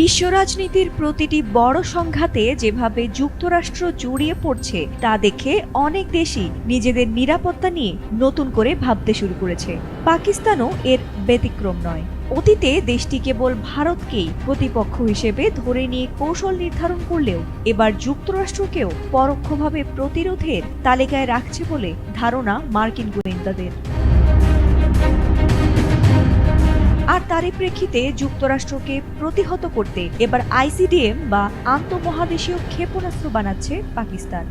বিশ্ব রাজনীতির প্রতিটি বড় সংঘাতে যেভাবে যুক্তরাষ্ট্র জড়িয়ে পড়ছে, তা দেখে অনেক দেশই নিজেদের নিরাপত্তা নিয়ে নতুন করে ভাবতে শুরু করেছে। পাকিস্তানও এর ব্যতিক্রম নয়। অতীতে দেশটি কেবল ভারতকেই প্রতিপক্ষ হিসেবে ধরে নিয়ে কৌশল নির্ধারণ করলেও এবার যুক্তরাষ্ট্রকেও পরোক্ষভাবে প্রতিরোধের তালিকায় রাখছে বলে ধারণা মার্কিন গোয়েন্দাদের। আর তারই প্রেক্ষিতে যুক্তরাষ্ট্রকে প্রতিহত করতে এবার আইসিডিএম বা আন্তঃমহাদেশীয় ক্ষেপণাস্ত্র বানাচ্ছে পাকিস্তান।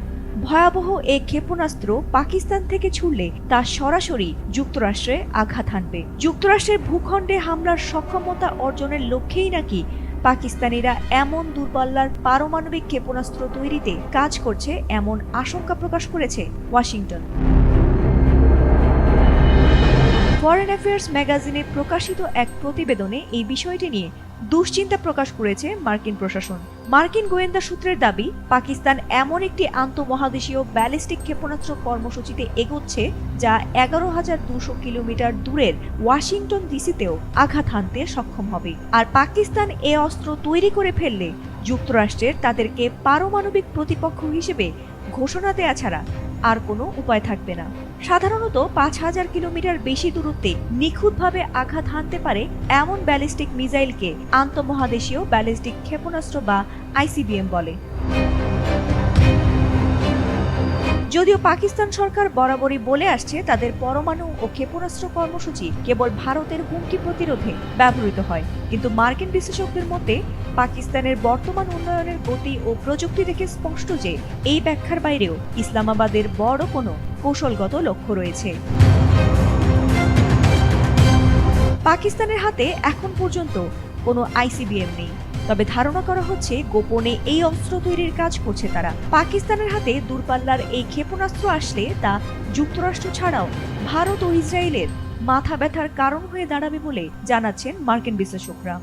ভয়াবহ এই ক্ষেপণাস্ত্র পাকিস্তান থেকে ছুড়লে তা সরাসরি যুক্তরাষ্ট্রে আঘাত হানবে। যুক্তরাষ্ট্রের ভূখণ্ডে হামলার সক্ষমতা অর্জনের লক্ষ্যেই নাকি পাকিস্তানিরা এমন দূরপাল্লার পারমাণবিক ক্ষেপণাস্ত্র তৈরিতে কাজ করছে এমন আশঙ্কা প্রকাশ করেছে ওয়াশিংটন। ফরেন অ্যাফেয়ার্স ম্যাগাজিনে প্রকাশিত এক প্রতিবেদনে এই বিষয়টি নিয়ে দুশ্চিন্তা প্রকাশ করেছে মার্কিন প্রশাসন। মার্কিন গোয়েন্দা সূত্রের দাবি, পাকিস্তান এমন একটি আন্তঃমহাদেশীয় ব্যালিস্টিক ক্ষেপণাস্ত্র কর্মসূচিতে এগোচ্ছে যা এগারো হাজার দুশো কিলোমিটার দূরের ওয়াশিংটন ডিসিতেও আঘাত হানতে সক্ষম হবে। আর পাকিস্তান এ অস্ত্র তৈরি করে ফেললে যুক্তরাষ্ট্রের তাদেরকে পারমাণবিক প্রতিপক্ষ হিসেবে ঘোষণা দেয়া ছাড়া আর কোনো উপায় থাকবে না। সাধারণত পাঁচ হাজার কিলোমিটার বেশি দূরত্বে নিখুঁতভাবে আঘাত হানতে পারে এমন ব্যালিস্টিক মিসাইলকে আন্তঃমহাদেশীয় ব্যালিস্টিক ক্ষেপণাস্ত্র বা আইসিবিএম বলে। যদিও পাকিস্তান সরকার বরাবরই বলে আসছে, তাদের পরমাণু ও ক্ষেপণাস্ত্র কর্মসূচি কেবল ভারতের হুমকি প্রতিরোধে ব্যবহৃত হয়। কিন্তু মার্কিন বিশেষজ্ঞদের মতে, পাকিস্তানের বর্তমান উন্নয়নের গতি ও প্রযুক্তি দেখে স্পষ্ট যে এই ব্যাখ্যার বাইরেও ইসলামাবাদের বড় কোনো কৌশলগত লক্ষ্য রয়েছে। পাকিস্তানের হাতে এখন পর্যন্ত কোনো আইসিবিএম নেই। তবে ধারণা করা হচ্ছে গোপনে এই অস্ত্র তৈরির কাজ করছে তারা। পাকিস্তানের হাতে দূরপাল্লার এই ক্ষেপণাস্ত্র আসলে তা যুক্তরাষ্ট্র ছাড়াও ভারত ও ইসরায়েলের মাথা ব্যথার কারণ হয়ে দাঁড়াবে বলে জানাচ্ছেন মার্কিন বিশ্লেষকরা।